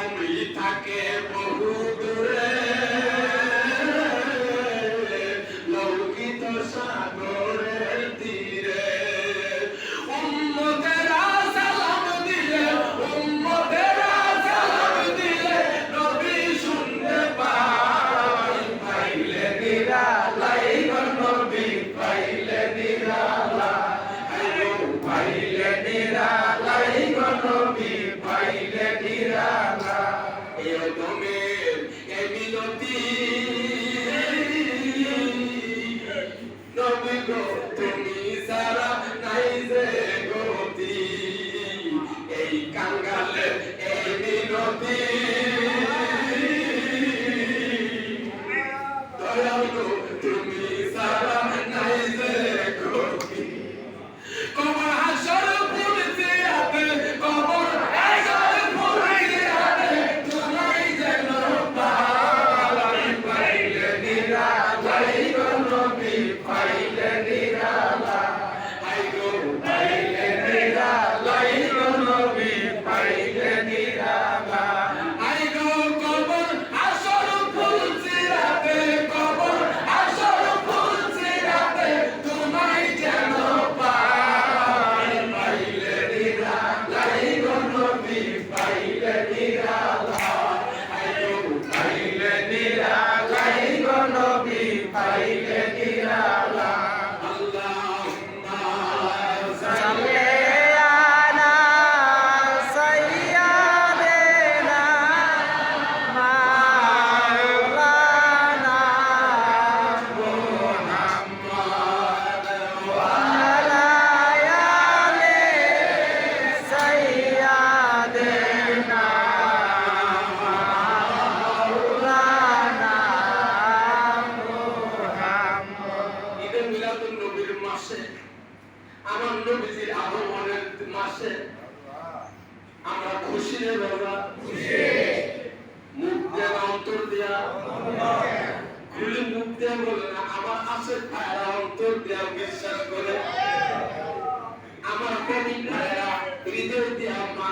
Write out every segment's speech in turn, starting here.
আমি থাকে বহু তুমি গো তুমি সারা নাই যে এই কাঙ্গালের এই বিনতি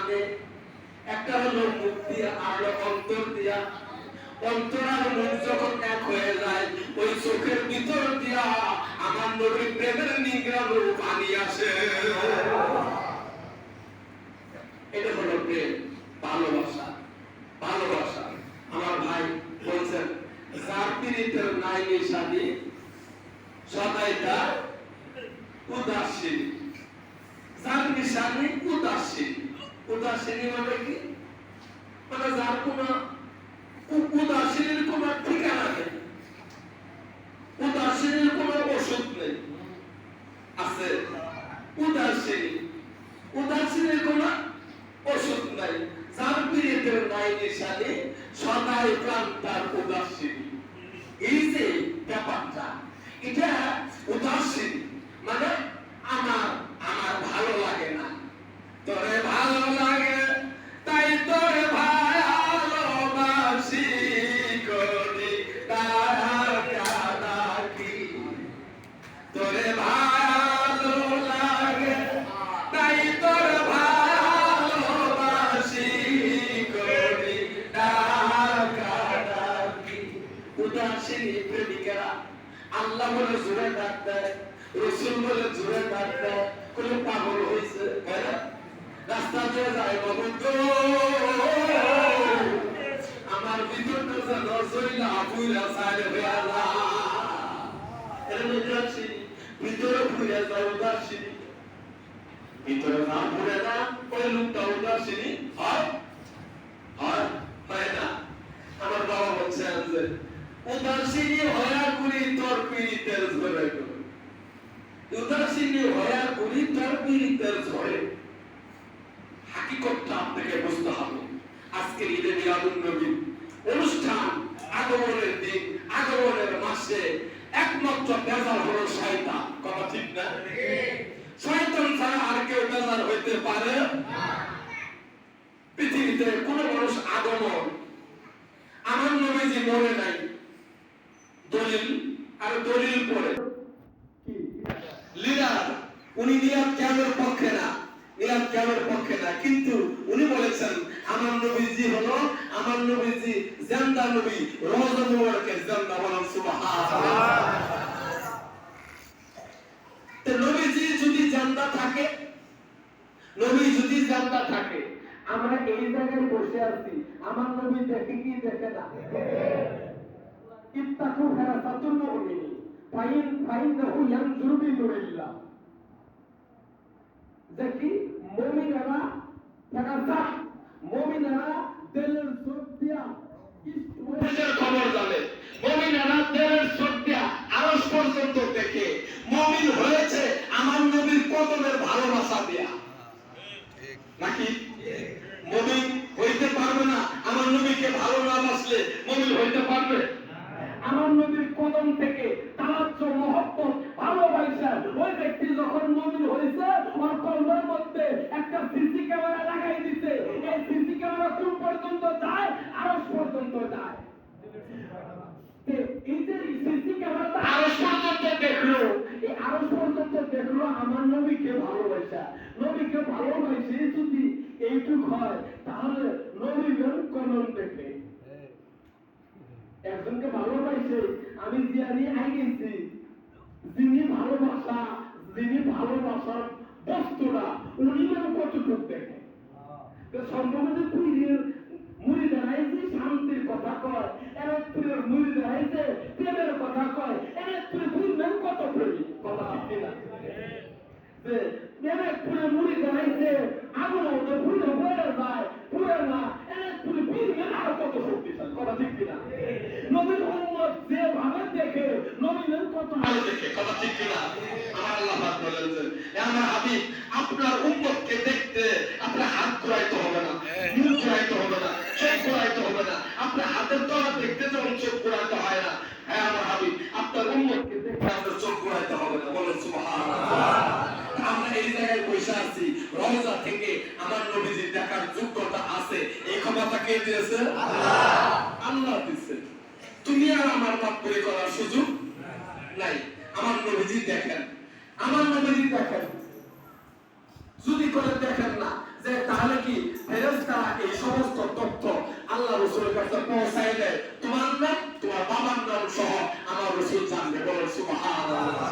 মানে একটা হলো মুখ দিয়া, আর অন্তর দিয়া। অন্তর মুখ যখন এক হয়ে যায়, ওই চোখের ভিতর দিয়া আমার নবীর প্রেমের নিগ্রানো পানি আসে। এটা হলো প্রেম, ভালোবাসা। ভালোবাসা। আমার ভাই বলছেন যার নাই নিশানি সদাই তার উদাসীন। যার উদাসীন। উদাসীন মানে কি মানে যার কোন উদাসীনের কোন ঠিকানা নেই পুইরা সাইলে হইয়া যায় এর উদাসীনী ভিতরে ঘুরে যায় উদাসীনী ভিতরে না ঘুরে না ওই লোকটা উদাসীনী হয় হয় হয় না আমার বাবা বলছেন যে উদাসীনী হয়া হয়া হাকিকতটা আপনাকে বুঝতে হবে। আজকের ঈদে মিলাদুন নবী অনুষ্ঠান আগমনের দিন আগমনের মাসে একমাত্র বেজার হলো শয়তান। কথা ঠিক না? শয়তান ছাড়া আর কেউ বেজার হইতে পারে পৃথিবীতে কোন মানুষ আগমন আমার নবীজি মরে নাই। দলিল আর দলিল পড়ে লিডার উনি নিয়াত ক্যামের পক্ষে না। নিয়াত ক্যামের পক্ষে না কিন্তু উনি বলেছেন আমার নবীজি হলো আমার নবীজি জান্দা নবী, রোজা মুবারকের জান্দা বলেন সুবহানাল্লাহ। তো নবীজি যদি জান্দা থাকে, নবী যদি জান্দা থাকে, আমরা এই জায়গায় বসে আছি, আমার নবী দেখে কি দেখে না? ইত্তাকু ফেরাসাতুল মুমিনি ফাইন ফাইন, ফাইনাহু ইয়ানজুরু বিনুরিল্লাহ দেখি মুমিনেরা ফেরাসা মুমিনেরা দিলের চোখ দিয়া খবর জানে মুমিনেরা দিলের চোখ দিয়া আরশ পর্যন্ত দেখে মুমিন হয়েছে আমার নবীর কদমের ভালোবাসা দিয়া নাকি মুমিন হইতে পারবে না আমার নবীকে ভালো না বাসলে মুমিন হইতে পারবে আমার নবীর কদম থেকে তারাজ্য মহব্বত ভালোবাসা ওই ব্যক্তি যখন মুমিন হয়েছে ওর কলমের মধ্যে একটা সিসি ক্যামেরা লাগাই দিতে এই সিসি ক্যামেরা কোন পর্যন্ত যায় আরশ পর্যন্ত যায় তে এই যে সিসি ক্যামেরাটা আরশ পর্যন্ত দেখল এই আরশ পর্যন্ত দেখল আমার নবীকে ভালোবাসা নবীকে ভালোবাসে যদি এইটুক হয় তাহলে নবীগণ কলম দেখে। একজনকে ভালোবাসে আমি জিয়ানি আই গেছি যিনি ভালোবাসা যিনি ভালোবাসার বস্তুটা উনি যেন কতটুকু দেখে। সম্ভবত পুরীর মুড়ি দাঁড়াইছে শান্তির কথা কয় এরত্রের মুড়ি দাঁড়াইছে প্রেমের কথা কয় এরত্রে বুঝবেন কত প্রেমী কথা ঠিক না যে এরত্রে মুড়ি দাঁড়াইছে আগুন মতো পুরে পড়ে যায়। পুরে না এরত্রে বুঝবেন আর কত শক্তিশালী, কথা ঠিক কিনা? নবীর উম্মত যেভাবে দেখে নবীনের কত ভালো দেখে, কথা ঠিক কিনা? আমার আল্লাহ পাক বলেন যে এ আমার হাবিব, আপনার উম্মতকে দেখতে আপনার হাত ঘুরাইতে হবে না, মুখ ঘুরাইতে হবে না, চোখ ঘুরাইতে হবে না। আপনার হাতের তলা দেখতে যেমন চোখ ঘুরাইতে হয় না। হ্যাঁ আমার দেখতে আপনার চোখ ঘুরাইতে হবে না বলেন সুবহানাল্লাহ আমরা এই জায়গায় বসে আছি রওজা থেকে আমার নবীজি দেখার যোগ্যতা আছে এই ক্ষমতা কে দিয়েছে আল্লাহ দিয়েছে তুমি আর আমার মাতবরি করার সুযোগ নাই। আমার নবীজি দেখেন। আমার নবীজি দেখেন। যদি করে দেখেন না, যে তাহলে কি ফেরেশতারা এই সমস্ত তথ্য আল্লাহ রসুলের কাছে পৌঁছাই দেয়? তোমার নাম, তোমার বাবার নাম সহ আমার রসুল জানবে বলো সুবহানাল্লাহ।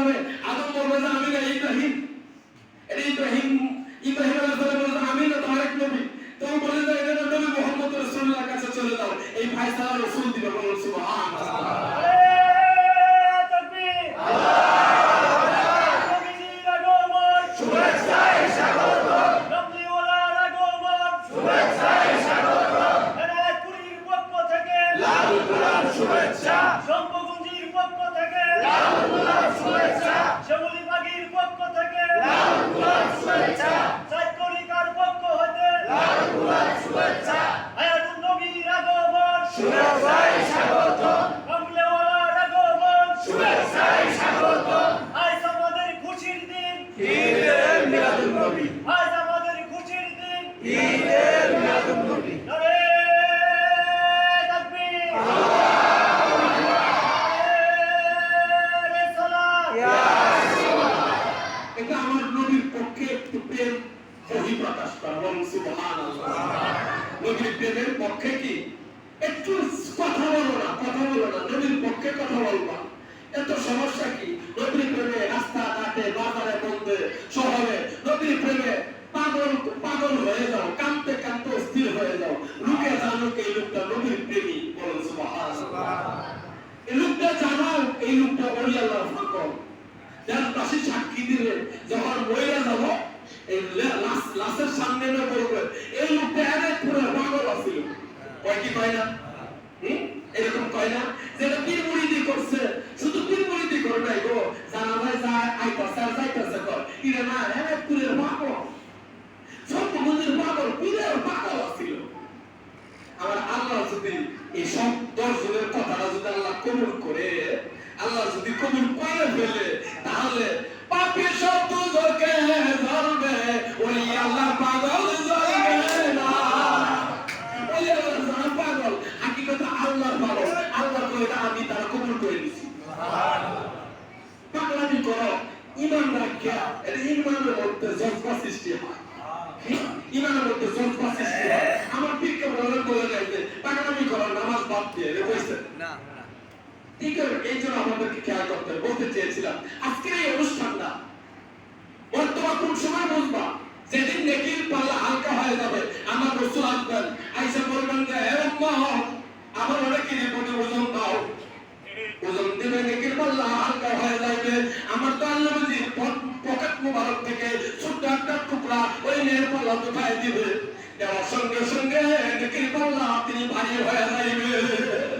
সালামের বাদ দিয়ে ঠিক আছে এই জন্য আমাদেরকে খেয়াল করতে বলতে চেয়েছিলাম আজকের এই অনুষ্ঠানটা বর্তমান কোন সময় বুঝবা? যেদিন নেকির পাল্লা হালকা হয়ে যাবে আমার রসুল আসবেন। আইসা বলবেন যে হে উম্মত আমার অনেকের প্রতি ওজন দাও। ওজন দিবে নেকির পাল্লা হালকা হয়ে যাবে। আমার তো আল্লাহ নবীজির পকেট মুবারক থেকে ছোট্ট একটা টুকরা ওই নের পাল্লা উঠায় দিবে। দেওয়ার সঙ্গে সঙ্গে নেকির পাল্লা তিনি ভারী হয়ে যাইবে।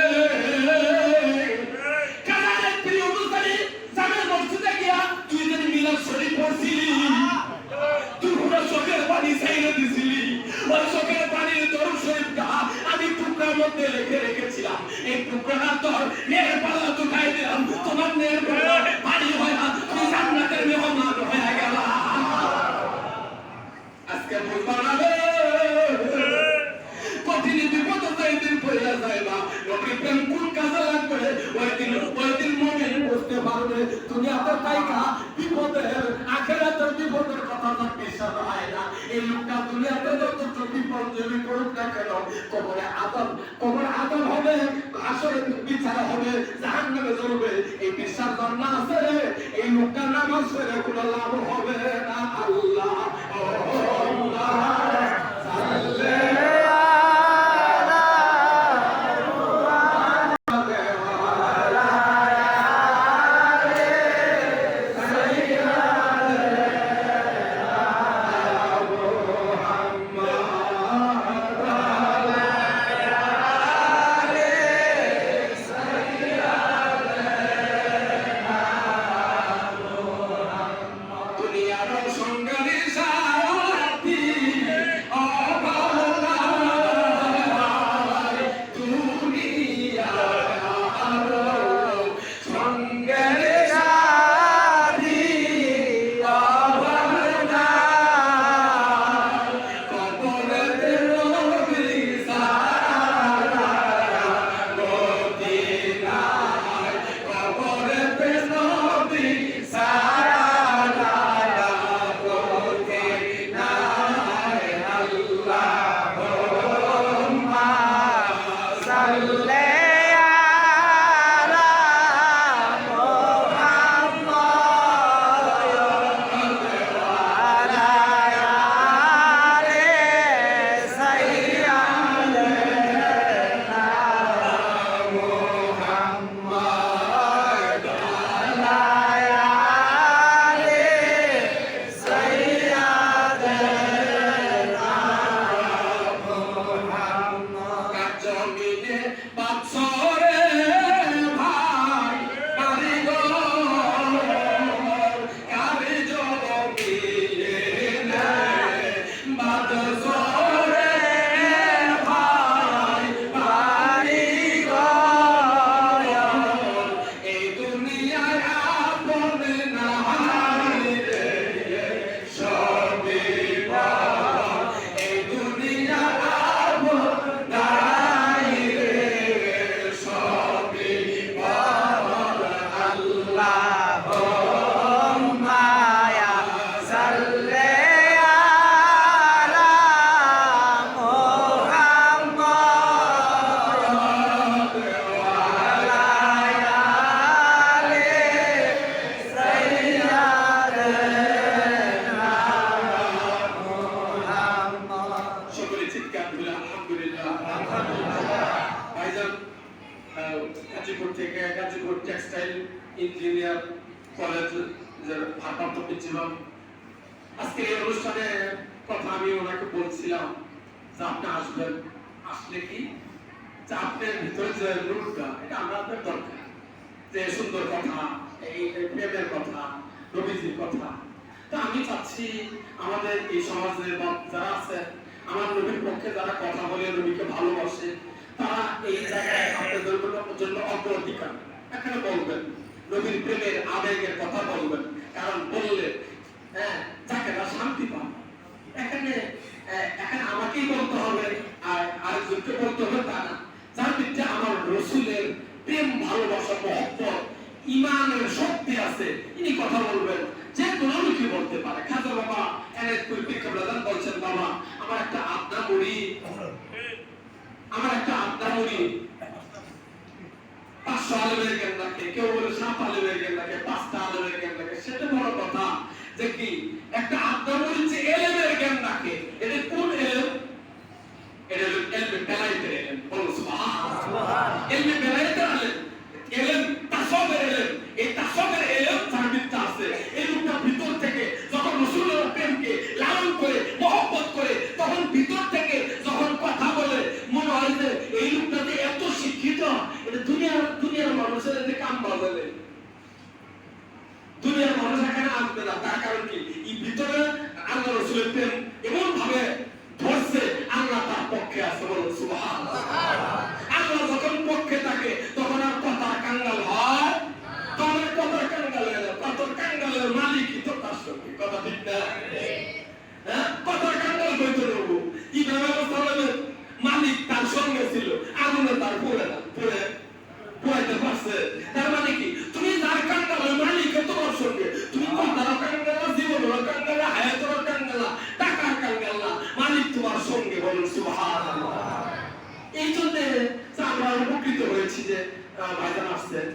মধ্যে রেখে রেখেছিলাম। এই টুকরাটা তোর নের পাল্লা তুকাই দিলাম। তোমার নের পাল্লা ভারী হয় না, তুমি জান্নাতের মেহমান হয়ে গেলা। আজকে বুঝবা না কঠিন বিপদ যাই দিন পড়ে যায় না প্রেম কোন কাজে লাগবে? ওই দিন ওই দিন মনে বুঝতে পারবে। তুমি এত তাইকা বিপদের, আখেরাতের বিপদের কথা কথা হয় না এই লোকটা দুনিয়াতে যত বিপদ যদি করুক না কেন কবরে আদম কবরে আদম হবে আসলে বিচার হবে জাহান নামে জ্বলবে এই বিশ্বাস যার না আছে এই লোকটার নামাজ করে কোনো লাভ হবে না আল্লাহ গাজীপুর থেকে গাজীপুর টেক্সটাইল ইঞ্জিনিয়ার কলেজ ভারপ্রাপ্ত প্রিন্সিপাল আজকে এই অনুষ্ঠানে কথা আমি ওনাকে বলছিলাম যে আপনি আসবেন। আসলে কি? যে আপনার ভিতরে যে রূপটা এটা আমাদের দরকার। যে সুন্দর কথা, এই প্রেমের কথা, রবিজির কথা। তা আমি চাচ্ছি আমাদের এই সমাজের যারা আছে আমার নবীর পক্ষে যারা কথা বলে নবীকে ভালোবাসে তারা এই জায়গায় প্রেমের আবেগের কথা বলবেন, কারণ বললে হ্যাঁ না শান্তি পান। এখানে এখানে আমাকেই বলতে হবে, আর আরেকজনকে বলতে হবে তা না। যার ভিতরে আমার রসুলের প্রেম, ভালোবাসা, মহব্বত, ইমানের শক্তি আছে, ইনি কথা বলবেন। যে কোনো লোকই বলতে পারে। খাজা বাবা, এনে কুলপি কাবলাদান বলছেন, বাবা, আমার একটা আবদা মুড়ি আমার একটা আবদা পাঁচশো আলমের জ্ঞান রাখে কেউ বলে সাত আলমের জ্ঞান রাখে পাঁচটা আলমের জ্ঞান রাখে সেটা বড় কথা যে কি একটা মুড়ি যে এলেমের জ্ঞান রাখে এটা কোন এলেম? এটা এলমে বেলায়েতের এলেম। বলো সুবহানাল্লাহ। এলেম কত নেব মালিক তার সঙ্গে ছিল তার মানে কি তুমি যার কান্ডাল মালিক তোমার সঙ্গে তুমি কথার কান্ডালা জীবনের কান্ডালা হায়াতের কান্ডালা টাকার কান্ডালা মালিক তোমার সঙ্গে বলুন সুহান এই জন্য আমরা উপকৃত হয়েছি যে ভাইজান আসছেন।